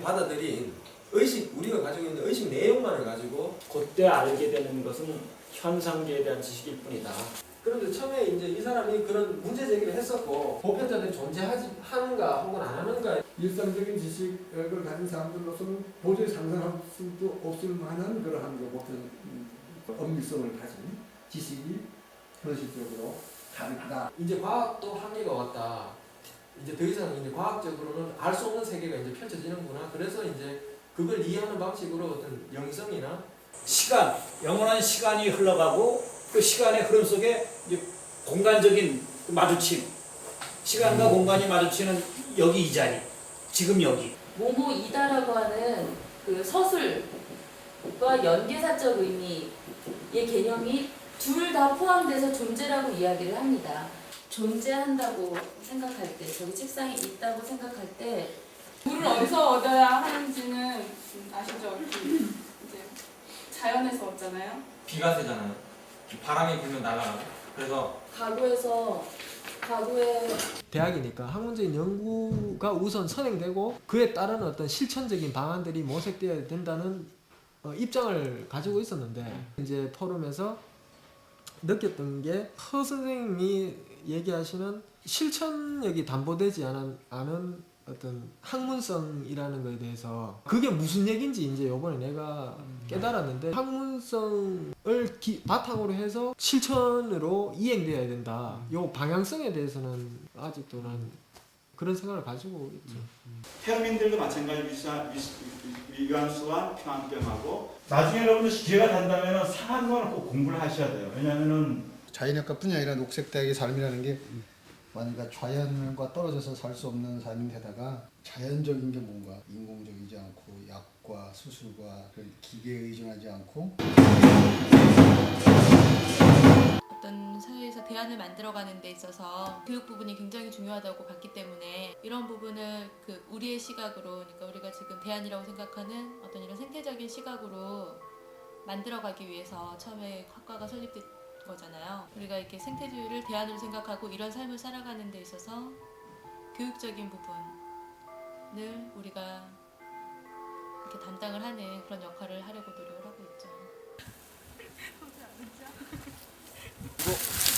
받아들인 의식 우리가 가지고 있는 의식 내용만을 가지고 그때 알게 되는 것은 현상계에 대한 지식일 뿐이다. 그런데 처음에 이제 이 사람이 그런 문제 제기를 했었고 보편자들이 존재하지 하는가 혹은 안 하는가 일상적인 지식을 가진 사람들로서는 도저히 상상할 수도 없을 만한 그러한 그 보편 음, 엄밀성을 가진 지식이 현실적으로 가능하다. 이제 과학도 한계가 왔다. 이제 더 이상 이제 과학적으로는 알 수 없는 세계가 이제 펼쳐지는구나. 그래서 이제 그걸 이해하는 방식으로 어떤 영성이나 시간, 영원한 시간이 흘러가고 그 시간의 흐름 속에 이제 공간적인 그 마주침, 시간과 공간이 마주치는 여기 이 자리, 지금 여기. 모모 이다라고 하는 그 서술과 연계사적 의미의 개념이 둘 다 포함돼서 존재라고 이야기를 합니다. 존재한다고 생각할 때, 저기 책상에 있다고 생각할 때, 물을 어디서 얻어야 하는지는 음, 아시죠? 그 이제 자연에서 얻잖아요. 비가 세잖아요. 바람이 불면 날아가고. 그래서 가구에서 가구에 대학이니까 학문적인 연구가 우선 선행되고 그에 따른 어떤 실천적인 방안들이 모색되어야 된다는 어, 입장을 가지고 있었는데 이제 포럼에서 느꼈던 게 허 선생님이 얘기하시는 실천력이 담보되지 않은, 않은 어떤 학문성이라는 거에 대해서 그게 무슨 얘기인지 이제 요번에 내가 깨달았는데 학문성을 기- 바탕으로 해서 실천으로 이행돼야 된다. 요 방향성에 대해서는 아직도 난 그런 생각을 가지고 있죠. 태어민들도 마찬가지로 위사- 위- 위안수와 평안병하고 나중에 여러분들 기회가 된다면 상한 거는 꼭 공부를 하셔야 돼요. 왜냐하면은 자연학과뿐이 아니라 녹색대학의 삶이라는 게 그러니까 자연과 떨어져서 살 수 없는 삶인데다가 자연적인 게 뭔가 인공적이지 않고 약과 수술과 그 기계에 의존하지 않고 어떤 사회에서 대안을 만들어가는 데 있어서 교육 부분이 굉장히 중요하다고 봤기 때문에 이런 부분을 그 우리의 시각으로 그러니까 우리가 지금 대안이라고 생각하는 어떤 이런 생태적인 시각으로 만들어가기 위해서 처음에 학과가 설립된 거잖아요. 우리가 이렇게 생태주의를 대안으로 생각하고 이런 삶을 살아가는 데 있어서 교육적인 부분을 우리가 이렇게 담당을 하는 그런 역할을 하려고 노력을 하고 있죠.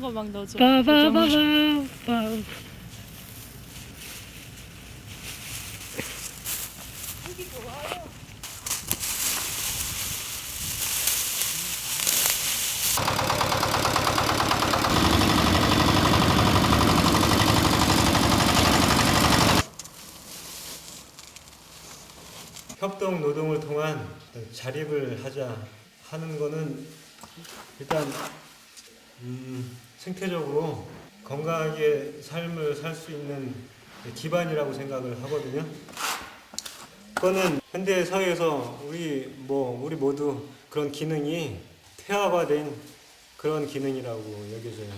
이런 거 막 넣어줘. 협동 노동을 통한 자립을 하자 하는 거는 일단 음, 생태적으로 건강하게 삶을 살 수 있는 기반이라고 생각을 하거든요. 그거는 현대 사회에서 우리 뭐 우리 모두 그런 기능이 태화화된 그런 기능이라고 여겨져요.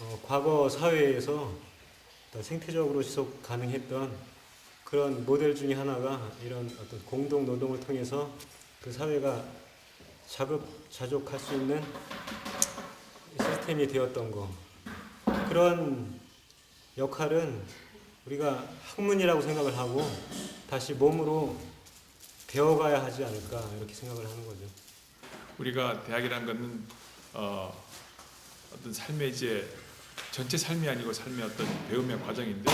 어, 과거 사회에서 생태적으로 지속 가능했던 그런 모델 중에 하나가 이런 어떤 공동 노동을 통해서 그 사회가 자급 자족할 수 있는 시스템이 되었던 거. 그런 역할은 우리가 학문이라고 생각을 하고 다시 몸으로 배워가야 하지 않을까 이렇게 생각을 하는 거죠. 우리가 대학이라는 것은 어, 어떤 삶의 이제 전체 삶이 아니고 삶의 어떤 배움의 과정인데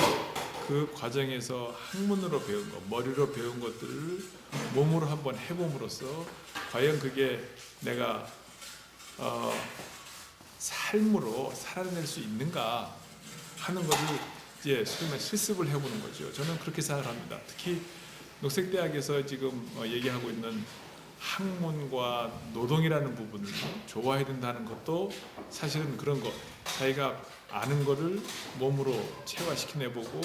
그 과정에서 학문으로 배운 것, 머리로 배운 것들을 몸으로 한번 해봄으로써 과연 그게 내가 어, 삶으로 살아낼 수 있는가 하는 것을 이제 말해 실습을 해보는 거죠. 저는 그렇게 생각합니다. 특히 녹색대학에서 지금 어, 얘기하고 있는 학문과 노동이라는 부분을 좋아해야 된다는 것도 사실은 그런 거 자기가 아는 거를 몸으로 체화시켜내보고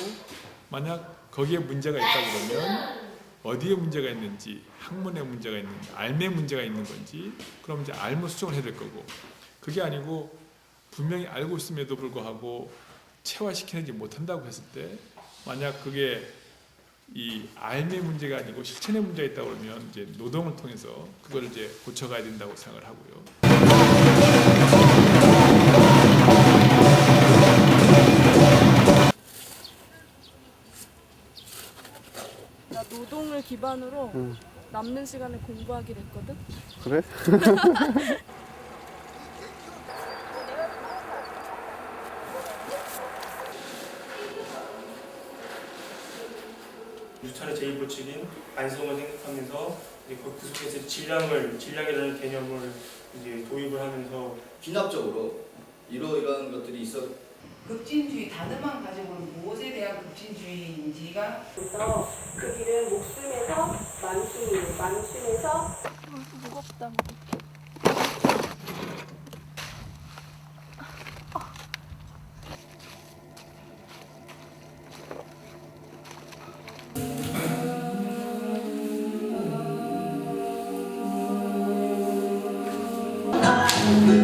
만약 거기에 문제가 있다 그러면 어디에 문제가 있는지 학문에 문제가 있는지 알매 문제가 있는 건지 그럼 이제 알무 수정을 해야 될 거고 그게 아니고 분명히 알고 있음에도 불구하고 체화시켜내지 못한다고 했을 때 만약 그게 이 알매 문제가 아니고 실천의 문제가 있다 그러면 이제 노동을 통해서 그걸 이제 고쳐가야 된다고 생각을 하고요. 나 노동을 기반으로 남는 시간에 공부하기로 했거든. 그래? 유찰의 제2보칙인 안성을 생각하면서 이제 그 속에서 질량을 질량이라는 개념을 이제 도입을 하면서 진압적으로 이러이러한 것들이 있어 급진주의 단어만 가지고는 무엇에 대한 급진주의인지가 그래서 그 길은 목숨에서 만순, 만순에서 무겁다. 나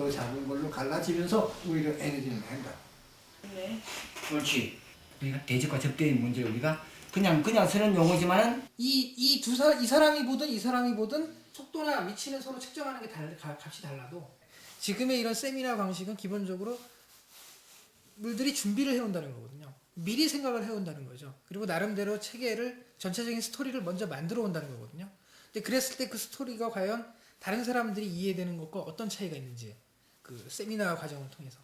더 작은 걸로 갈라지면서 오히려 에너지는 된다. 그렇지. 우리가 대적과 적대의 문제 우리가 그냥 그냥 쓰는 용어지만은 이이 두 사람 이 사람이 보든 이 사람이 보든 속도나 위치는 서로 측정하는 게 달, 가- 값이 달라도 지금의 이런 세미나 방식은 기본적으로 물들이 준비를 해온다는 거거든요. 미리 생각을 해온다는 거죠. 그리고 나름대로 체계를 전체적인 스토리를 먼저 만들어 온다는 거거든요. 근데 그랬을 때 그 스토리가 과연 다른 사람들이 이해되는 것과 어떤 차이가 있는지 그 세미나 과정을 통해서.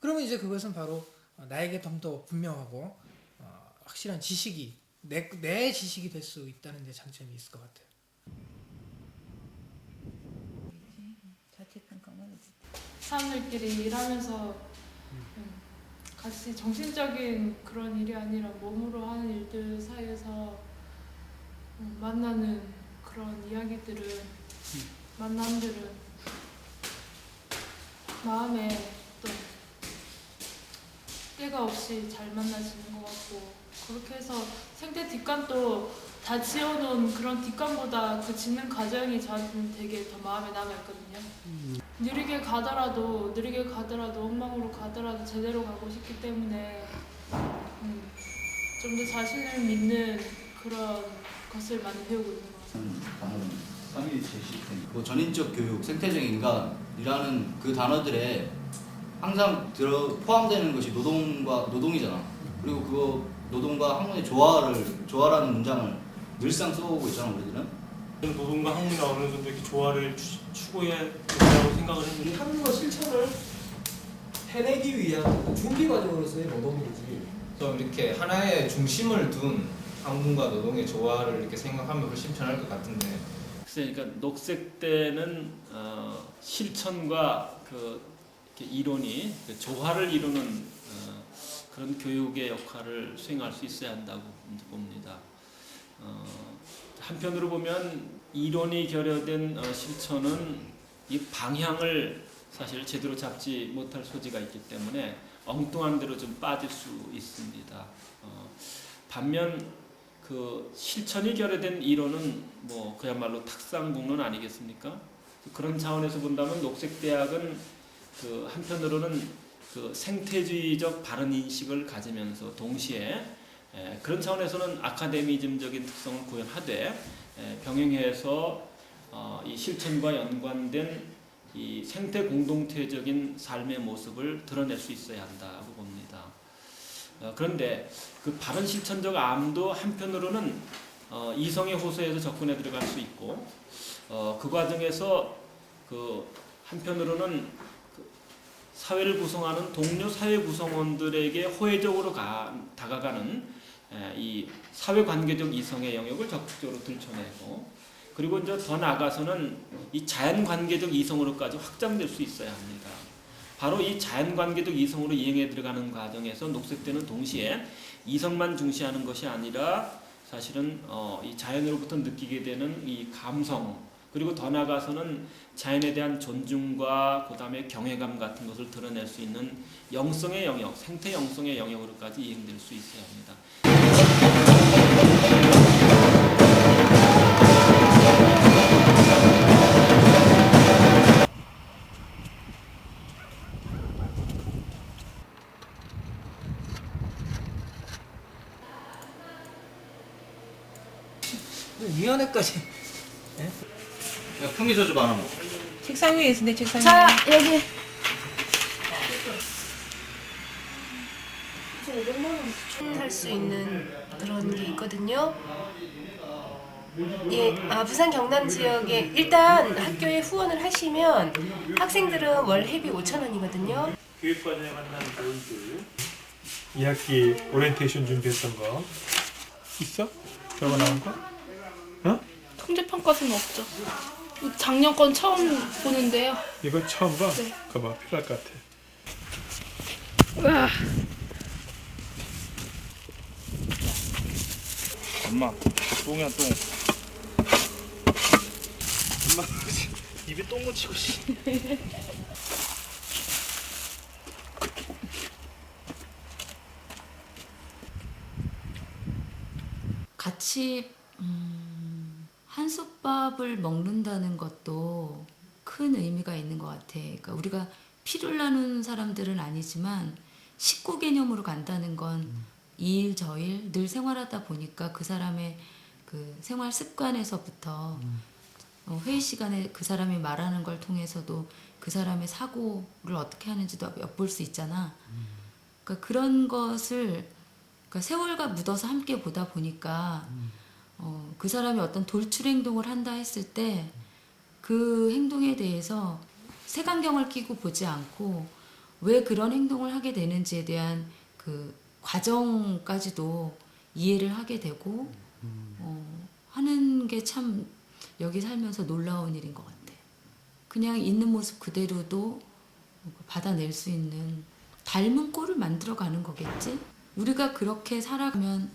그러면 이제 그것은 바로 어, 나에게 좀 더 분명하고 어, 확실한 지식이 내, 내 지식이 될 수 있다는 데 장점이 있을 것 같아요. 사람들끼리 일하면서 음, 같이 정신적인 그런 일이 아니라 몸으로 하는 일들 사이에서 음, 만나는 그런 이야기들은 만남들은 마음에 또 때가 없이 잘 만나지는 것 같고 그렇게 해서 생태 뒷감도 다 지어놓은 그런 뒷감보다 그 짓는 과정이 저한테는 되게 더 마음에 남아있거든요. 느리게 가더라도 느리게 가더라도 엉망으로 가더라도 제대로 가고 싶기 때문에 음, 좀더 자신을 믿는 그런 것을 많이 배우고 있는 것 같 아요. 단어는 그 전인적 교육, 생태적 인간이라는 그 단어들에 항상 들어 포함되는 것이 노동과 노동이잖아. 그리고 그거 노동과 학문의 조화를 조화라는 문장을 늘상 써오고 있잖아 우리들은. 노동과 학문이 어느 정도 이렇게 조화를 추, 추구해야 된다고 생각을 이 했는데 학문과 실천을 해내기 위한 준비 과정으로서의 노동이지. 좀 이렇게 하나의 중심을 둔 학문과 노동의 조화를 이렇게 생각하면 훨씬 편할 것 같은데 그러니까 녹색 때는 어, 실천과 그 이론이 그 조화를 이루는 어, 그런 교육의 역할을 수행할 수 있어야 한다고 봅니다. 어, 한편으로 보면 이론이 결여된 어, 실천은 이 방향을 사실 제대로 잡지 못할 소지가 있기 때문에 엉뚱한 대로 좀 빠질 수 있습니다. 어, 반면 그 실천이 결여된 이론은 뭐 그야말로 탁상공론 아니겠습니까? 그런 차원에서 본다면 녹색대학은 그 한편으로는 그 생태주의적 바른 인식을 가지면서 동시에 에, 그런 차원에서는 아카데미즘적인 특성을 구현하되 에, 병행해서 어, 이 실천과 연관된 이 생태 공동체적인 삶의 모습을 드러낼 수 있어야 한다고 봅니다. 어, 그런데 그 바른 실천적 암도 한편으로는 어, 이성의 호소에서 접근해 들어갈 수 있고 어, 그 과정에서 그 한편으로는 그 사회를 구성하는 동료 사회 구성원들에게 호혜적으로 가, 다가가는 에, 이 사회 관계적 이성의 영역을 적극적으로 들춰내고 그리고 이제 더 나아가서는 이 자연 관계적 이성으로까지 확장될 수 있어야 합니다. 바로 이 자연 관계적 이성으로 이행해 들어가는 과정에서 녹색대는 동시에 이성만 중시하는 것이 아니라 사실은 어, 이 자연으로부터 느끼게 되는 이 감성 그리고 더 나아가서는 자연에 대한 존중과 그다음에 경외감 같은 것을 드러낼 수 있는 영성의 영역, 생태 영성의 영역으로까지 이행될 수 있어야 합니다. 위원회까지. 야, 품위서 좀 하나 책상 위에 있는데 책상 자, 위에. 여기. 할수 있는 그런 게 있거든요. 예, 아, 부산 경남 지역에 일단 학교에 후원을 하시면 학생들은 월 회비 5천 원이거든요. 교육과정에 만나는 교훈들 2학기 오리엔테이션 준비했던 거 있어? 저거 나온 거? 어? 통제평가서는 없죠. 작년 건 처음 보는데요. 이거 처음 봐? 네. 그거 봐 필요할 것 같아 으아. 엄마 똥이야 똥 엄마 입에 똥 묻히고 씨 같이 음, 한솥밥을 먹는다는 것도 큰 의미가 있는 것 같아. 그러니까 우리가 피를 나눈 사람들은 아니지만 식구 개념으로 간다는 건 이일 저일 늘 생활하다 보니까 그 사람의 그 생활 습관에서부터 어, 회의 시간에 그 사람이 말하는 걸 통해서도 그 사람의 사고를 어떻게 하는지도 엿볼 수 있잖아. 그러니까 그런 것을 그러니까 세월과 묻어서 함께 보다 보니까 어, 그 사람이 어떤 돌출 행동을 한다 했을 때 그 행동에 대해서 색안경을 끼고 보지 않고 왜 그런 행동을 하게 되는지에 대한 그 과정까지도 이해를 하게 되고 어, 하는 게 참 여기 살면서 놀라운 일인 것 같아. 그냥 있는 모습 그대로도 받아낼 수 있는 닮은 꼴을 만들어가는 거겠지. 우리가 그렇게 살아가면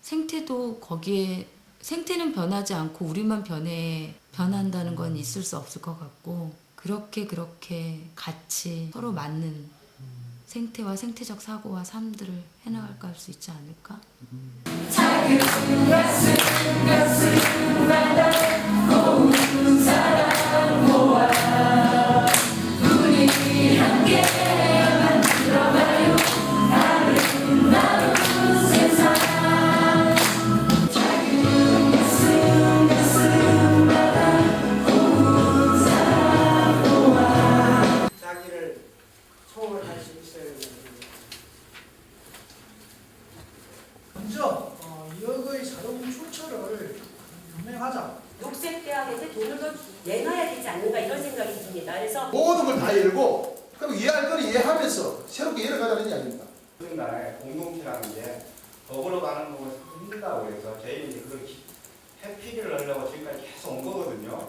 생태도 거기에 생태는 변하지 않고 우리만 변해 변한다는 건 있을 수 없을 것 같고 그렇게 그렇게 같이 서로 맞는 생태와 생태적 사고와 삶들을 해나갈까 할 수 있지 않을까? 우 그래서 모든 걸 다 열고 그럼 이해할 걸 이해하면서 새롭게 열어가자는 이야기입니다. 우리나라의 공동체라는 게 더불어 가는 참 힘들다고 해서 저희는 이제 그걸 기- 회피를 하려고 지금까지 계속 온 거거든요.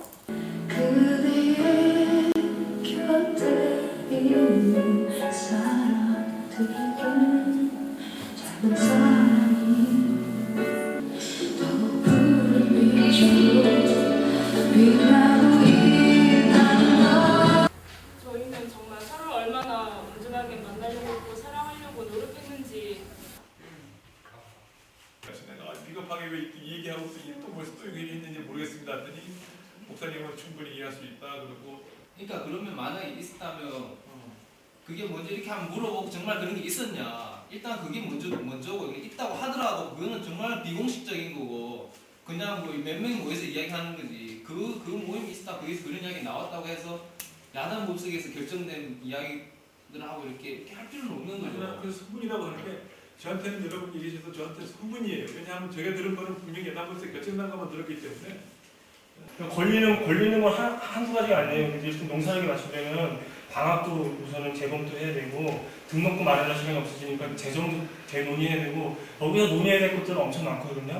그게 먼저 이렇게 한번 물어보고 정말 그런 게 있었냐 일단 그게 먼저 먼저고 이게 있다고 하더라도 그거는 정말 비공식적인 거고 그냥 뭐 몇 명이 모여서 이야기하는 거지 그그 모임이 있다 거기서 그런 이야기 나왔다고 해서 야단 법석에서 결정된 이야기들하고 이렇게, 이렇게 할 필요는 없는 거죠. 그 소문이라고 하는 게 저한테는 여러분 얘기하셔서 저한테는 소문이에요. 왜냐하면 제가 들은 거는 분명히 예단벌써 결정난 것만 들었기 때문에 걸리는 걸리는 건 한, 한두 가지가 아니에요. 지금 농사하게 마시려면 방학도 우선은 재검토 해야 되고 등록금 마련할 시간이 없어지니까 재정도 재논의해야 되고 여기서 논의해야 될 것들은 엄청 많거든요.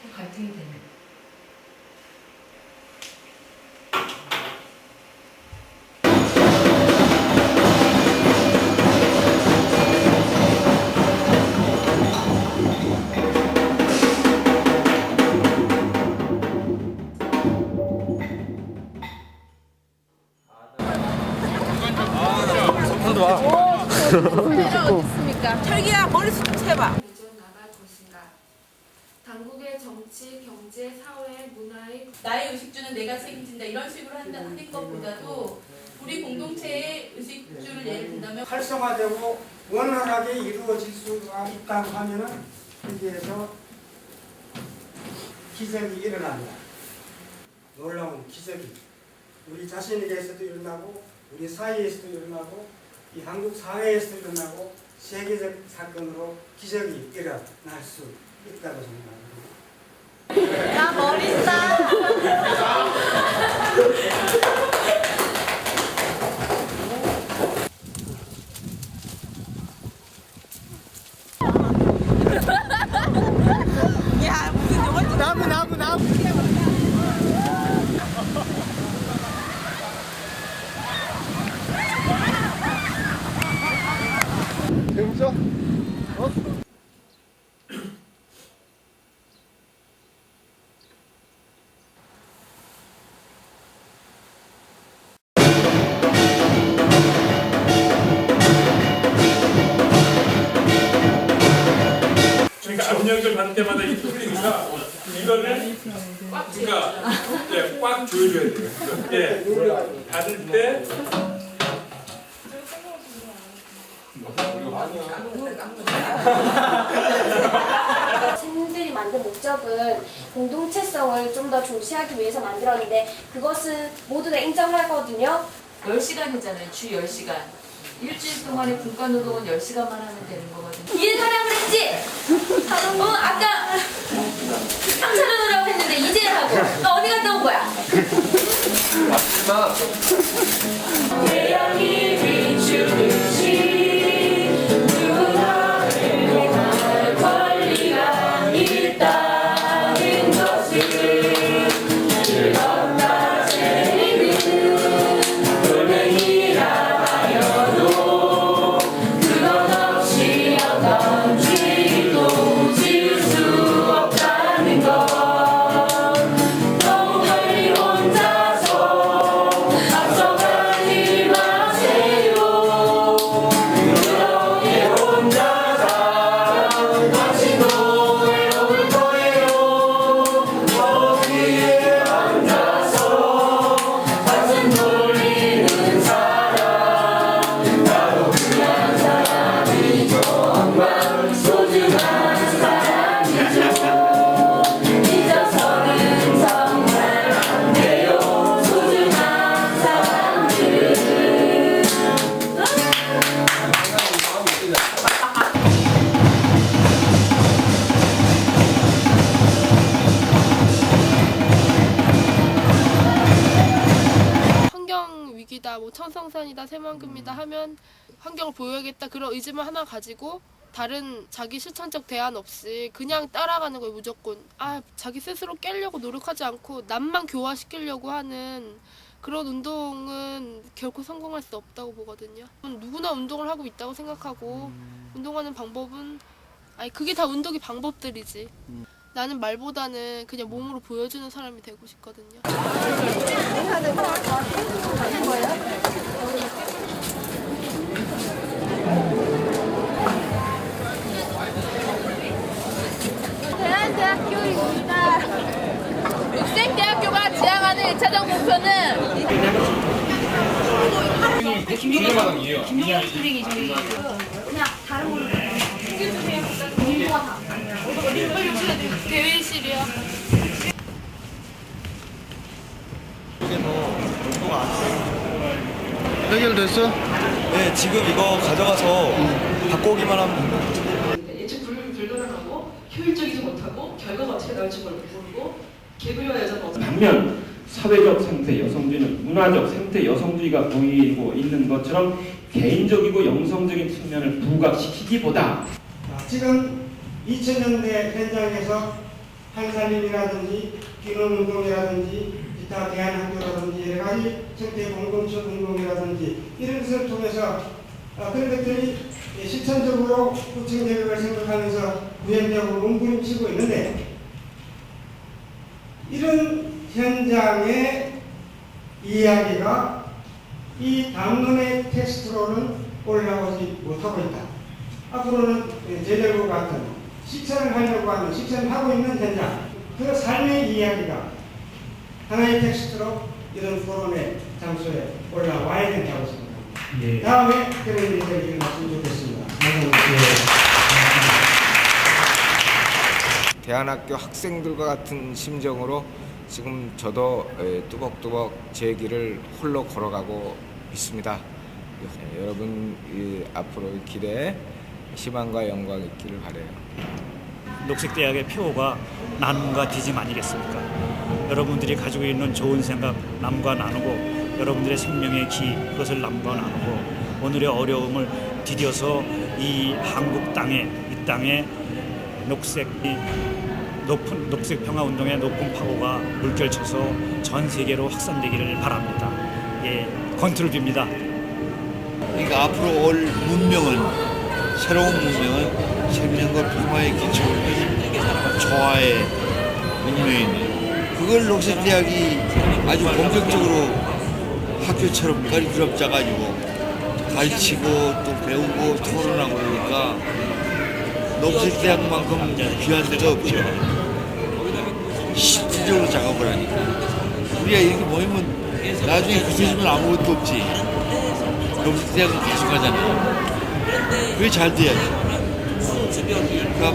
참 갈등이 되네. 있습니까? 철기야 머리숱 좀 세봐. 나갈 것인가? 당국의 정치, 경제, 사회, 문화의 나의 의식주는 내가 책임진다 이런 식으로 한다 하는 것보다도 우리 공동체의 의식주를 예를 든다면 활성화되고 원활하게 이루어질 수가 있다고 하면은 여기에서 기적이 일어난다. 놀라운 기적이 우리 자신에게서도 일어나고 우리 사회에서도 일어나고 이 한국 사회에서도 일어나고 세계적 사건으로 기적이 일어날 수 있다고 생각합니다. 나 머리 때마다 이 풀리니까 이거를 그러니까 예, 꽉 조여줘야 돼요. 예, 받을 때 팬들이 만든 목적은 공동체성을 좀 더 중시하기 위해서 만들었는데 그것은 모두 다 인정하거든요. 10시간이잖아요. 주 10시간. 일주일 동안에 분과 노동은 10시간만 하면 되는 거거든요. 이해하라고 그랬지? 어, 아까 상처를 했는데 이제 하고 너 어디 갔다 온 거야? 태양이 비추듯 위기다, 뭐 청성산이다, 새만금이다 하면 환경을 보호하겠다 그런 의지만 하나 가지고 다른 자기 실천적 대안 없이 그냥 따라가는 거예요 무조건. 아 자기 스스로 깨려고 노력하지 않고 남만 교화시키려고 하는 그런 운동은 결코 성공할 수 없다고 보거든요. 누구나 운동을 하고 있다고 생각하고 운동하는 방법은 아니 그게 다 운동의 방법들이지 나는 말보다는 그냥 몸으로 보여주는 사람이 되고 싶거든요. 대한대학교입니다. 육생대학교가 지향하는 1차적 목표는 김용희 선생이 저희 그냥 다른 걸로 좋아요. 해결됐어? 네, 지금 이거 가져가서 바꾸기만 하면 됩니다. 예측 불, 불가능하고 효율적이지 못하고 결과가 어떻게 나올지 모르고 개구리와 여자는 어떻게 반면 사회적 생태 여성주의는 문화적 생태 여성주의가 보이고 있는 것처럼 개인적이고 영성적인 측면을 부각시키기보다 지금 2000년대 현장에서 한살림이라든지 기농운동이라든지 기타 대한학교라든지 여러 가지 생태 공동체 운동이라든지 이런 것을 통해서 어, 그런 것들이 실천적으로 구청대학을 생각하면서 구현적으로 몸부림치고 있는데 이런 현장의 이야기가 이 담론의 텍스트로는 올라오지 못하고 있다. 앞으로는 제대로 같은 실천을 하려고 하는 실천을 하고 있는 현장 그 삶의 이야기가 하나의 텍스트로 이런 토론의 장소에 올라와야 된다고 생각합니다. 예. 다음에 그런 얘기를 말씀 좋겠습니다. 대안학교 학생들과 같은 심정으로 지금 저도 에, 뚜벅뚜벅 제 길을 홀로 걸어가고 있습니다. 예, 여러분 이 앞으로의 길에 희망과 영광 있기를 바래요. 녹색대학의 표가 나눔과 뒤짐 아니겠습니까? 여러분들이 가지고 있는 좋은 생각 남과 나누고 여러분들의 생명의 기 그것을 남과 나누고 오늘의 어려움을 디뎌서 이 한국 땅에 이 땅에 녹색 이 높은 녹색 평화 운동의 높은 파고가 물결쳐서 전 세계로 확산되기를 바랍니다. 예, 건투를 빕니다. 그러니까 앞으로 올 문명은 새로운 문명은 생명과 평화의 기초를 한 조화의 문명인데 그걸 녹색대학이 아주 본격적으로 학교처럼 커리큘럼 짜가지고 가르치고 또 배우고 토론하고 그러니까 녹색대학만큼 귀한 데가 없죠. 실질적으로 작업을 하니까 우리가 이렇게 모이면 나중에 그쳐지면 아무것도 없지. 녹색대학은 계속 하잖아. 그게 잘 돼야지. 그러니까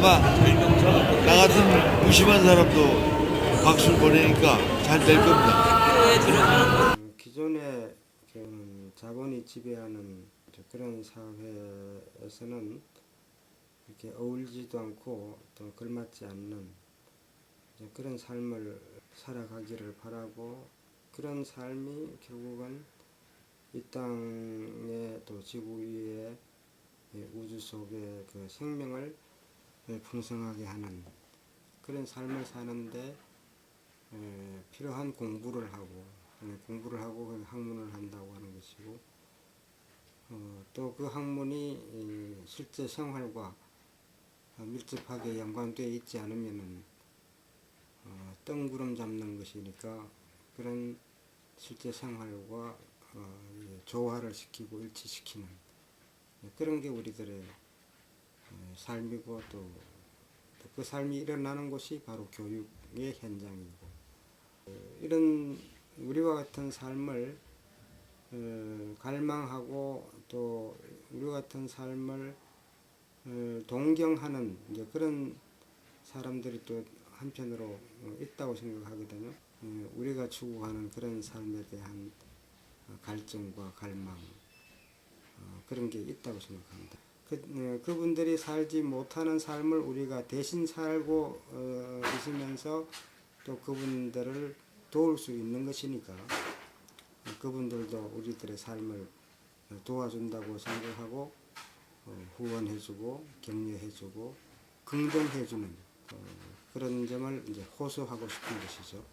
나 같은 무심한 사람도 박수를 보내니까 잘 될 겁니다. 기존의 그 자본이 지배하는 그런 사회에서는 이렇게 어울리지도 않고 또 걸맞지 않는 그런 삶을 살아가기를 바라고 그런 삶이 결국은 이 땅에 또 지구 위에 예, 우주 속의 그 생명을 예, 풍성하게 하는 그런 삶을 사는데 에, 필요한 공부를 하고 예, 공부를 하고 그 학문을 한다고 하는 것이고 어, 또그 학문이 이 실제 생활과 어, 밀접하게 연관되어 있지 않으면은 어, 뜬구름 잡는 것이니까 그런 실제 생활과 어, 이 조화를 시키고 일치시키는 예, 그런 게 우리들의 에, 삶이고 또 그 삶이 일어나는 곳이 바로 교육의 현장이고 어, 이런 우리와 같은 삶을 어, 갈망하고 또 우리와 같은 삶을 어, 동경하는 그런 사람들이 또 한편으로 어, 있다고 생각하거든요. 어, 우리가 추구하는 그런 삶에 대한 어, 갈증과 갈망 어, 그런 게 있다고 생각합니다. 그, 어, 그분들이 살지 못하는 삶을 우리가 대신 살고 어, 있으면서 또 그분들을 도울 수 있는 것이니까 어, 그분들도 우리들의 삶을 어, 도와준다고 생각하고 어, 후원해주고 격려해주고 긍정해주는 어, 그런 점을 이제 호소하고 싶은 것이죠.